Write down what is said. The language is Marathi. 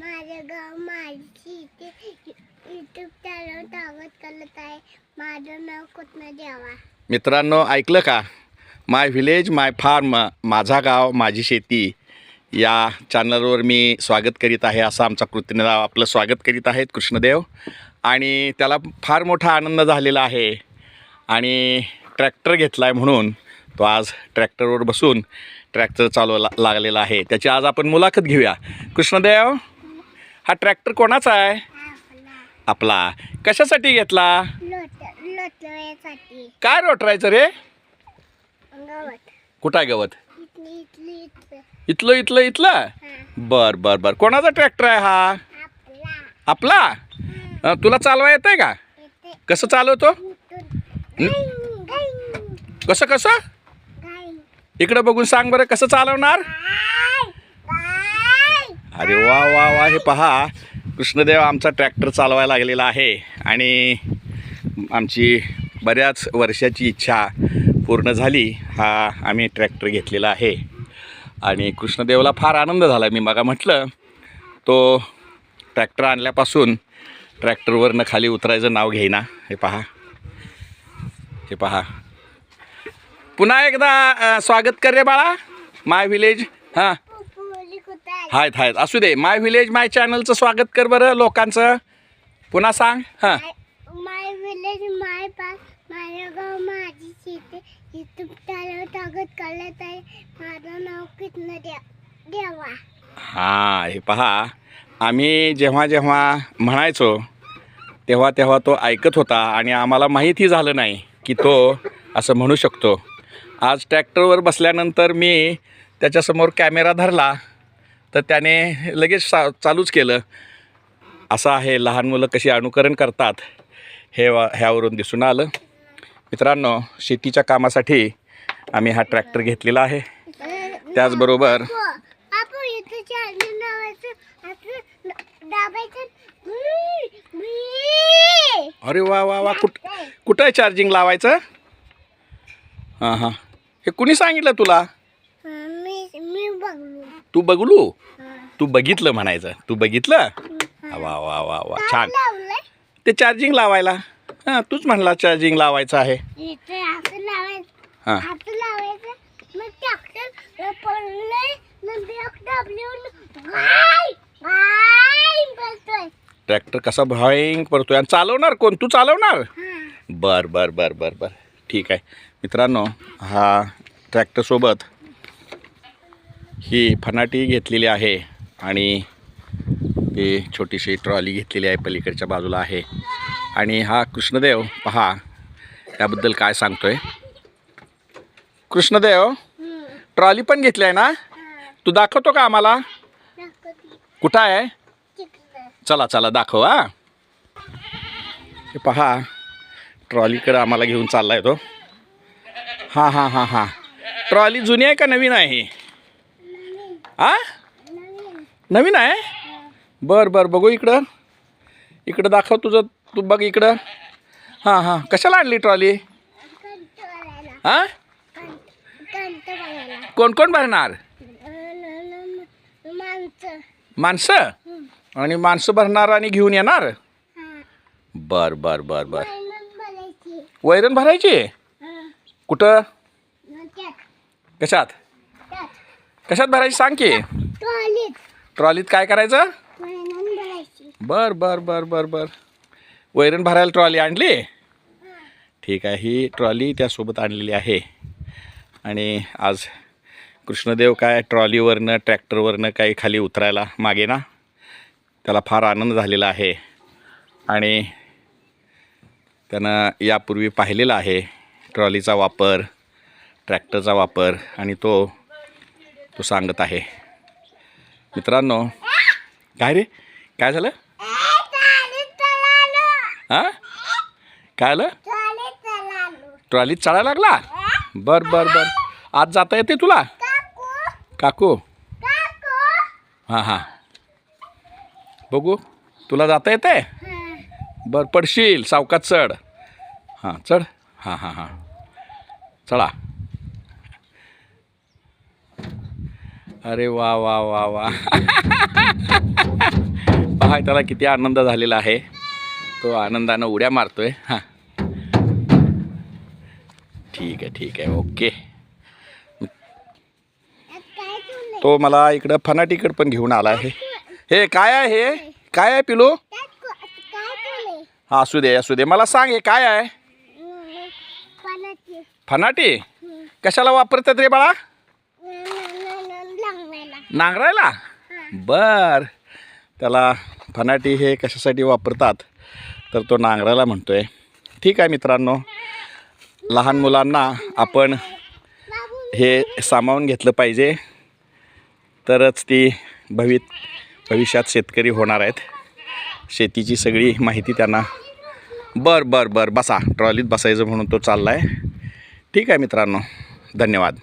माझं गाव माझी इथे. युट्यूब चॅनल स्वागत करत आहे. माझं नाव कुठनं द्यावा मित्रांनो ऐकलं का? माय व्हिलेज माय फार्म माझा गाव माझी शेती. या चॅनलवर मी स्वागत करीत आहे. असं आमचा कृतीनाव आपलं स्वागत करीत आहेत कृष्णदेव. आणि त्याला फार मोठा आनंद झालेला आहे. आणि ट्रॅक्टर घेतला आहे म्हणून तो आज ट्रॅक्टरवर बसून ट्रॅक्टर चालवायला लागलेला आहे. त्याची आज आपण मुलाखत घेऊया. कृष्णदेव हा ट्रॅक्टर कोणाचा आहे? आपला. कशासाठी घेतला? काय रोटरायचं रे? कुठं आहे गवत? इथली इथली इथलं. बर बर बर. कोणाचा ट्रॅक्टर आहे हा? आपला. तुला चालवा येत आहे का कसं चालवतो? कसं कसं? इकडं बघून सांग बरं कसं चालवणार? अरे वा वा वा हे पहा. कृष्णदेव आमचा ट्रॅक्टर चालवायला लागलेला आहे आणि आमची बऱ्याच वर्षाची इच्छा पूर्ण झाली. हा आम्ही ट्रॅक्टर घेतलेला आहे. आणि कृष्णदेवला फार आनंद झाला. मी मागा म्हटलं तो ट्रॅक्टर आणल्यापासून ट्रॅक्टरवरनं खाली उतरायचं नाव घेईना. हे पहा. हे पहा. पुन्हा एकदा स्वागत कर रे बाळा. माय व्हिलेज हां. आहेत आहेत. असू दे माय व्हिलेज माय चॅनलचं स्वागत कर बरं लोकांचं. पुन्हा सांग हां. माय विलेज माय पास माझं गाव माझी शेती. युट्यूब चॅनल करत आहे. माझं नाव कितनं द्या द्यावा हां हे पहा. आम्ही जेव्हा जेव्हा म्हणायचो तेव्हा तेव्हा तो ऐकत होता आणि आम्हाला माहीतही झालं नाही की तो असं म्हणू शकतो. आज ट्रॅक्टरवर बसल्यानंतर मी त्याच्यासमोर कॅमेरा धरला तर त्याने लगेच सा चालूच केलं. असं आहे लहान मुलं कशी अनुकरण करतात हे वा ह्यावरून दिसून आलं. मित्रांनो शेतीच्या कामासाठी आम्ही हा ट्रॅक्टर घेतलेला आहे. त्याचबरोबर. अरे वा वा वा. कुठ कुठं आहे चार्जिंग लावायचं? हां हां. हे कुणी सांगितलं तुला? मी मी तू बघलू. तू बघितलं म्हणायचं. तू बघितलं? वा वा वा वा. छान. ते चार्जिंग लावायला. हां तूच म्हणला चार्जिंग लावायचं आहे. हां. ट्रॅक्टर कसा भयंग पडतोय. आणि चालवणार कोण? तू चालवणार? बर बर बर बर बर. ठीक आहे. मित्रांनो हा ट्रॅक्टरसोबत ही फनाटी घेतलेली आहे आणि ती छोटीशी ट्रॉली घेतलेली आहे पलीकडच्या बाजूला आहे. आणि हा कृष्णदेव पहा त्याबद्दल काय सांगतोय? कृष्णदेव ट्रॉली पण घेतली आहे ना? तू दाखवतो का आम्हाला? कुठं आहे? चला चला दाखव हा. हे पहा ट्रॉलीकडं आम्हाला घेऊन चालला आहे तो. हां हां हां हां. ट्रॉली जुनी आहे का नवीन आहे ही? आ नवीन आहे? बर बर बघू इकडं. इकडं दाखव तुझं तू बघ इकडं. हां हां. कशाला आणली ट्रॉली? हां? कोण कोण भरणार? माणसं? आणि माणसं भरणार आणि घेऊन येणार? बर बर बर बर. वैरण भरायची? कुठं? कशात? कशात भरायची सांग की? ट्रॉलीत. काय करायचं? बर बर बर बर बर. वैरण भरायला ट्रॉली आणली? ठीक आहे ही ट्रॉली त्यासोबत आणलेली आहे. आणि आज कृष्णदेव काय ट्रॉलीवरनं ट्रॅक्टरवरनं काही खाली उतरायला मागे ना? त्याला फार आनंद झालेला आहे. आणि त्यानं यापूर्वी पाहिलेला आहे ट्रॉलीचा वापर ट्रॅक्टरचा वापर. आणि तो तो सांगत आहे. मित्रांनो काय रे? काय झालं? हां? काय आलं? ट्रॉलीत चालायला लागला? बर बर बर. आज जाता येते तुला? काकू. हां हां. बघू तुला जाता येते? बर पडशील. सावकात चढ. हां चढ. हां हां हां. चढा. अरे वा वा वा वा. पहा त्याला किती आनंद झालेला आहे. तो आनंदानं उड्या मारतोय. हां. ठीक आहे ठीक आहे. ओके. तो मला इकडं फनाटीकडं पण घेऊन आला आहे. हे काय आहे हे? काय आहे पिलू? हा असू दे असू दे. मला सांग हे काय आहे? फनाटी? कशाला वापरतात रे बाळा? नांगरायला? बर. त्याला फनाटी हे कशासाठी वापरतात? तर तो नांगरायला आहे ठीक आहे मित्रांनो. लहान मुलांना आपण हे सामावून घेतलं पाहिजे. तरच ती भवि भविष्यात शेतकरी होणार आहेत. शेतीची सगळी माहिती त्यांना. बर बर बर. बसा. ट्रॉलीत बसायचं म्हणून तो चालला आहे ठीक आहे मित्रांनो. धन्यवाद.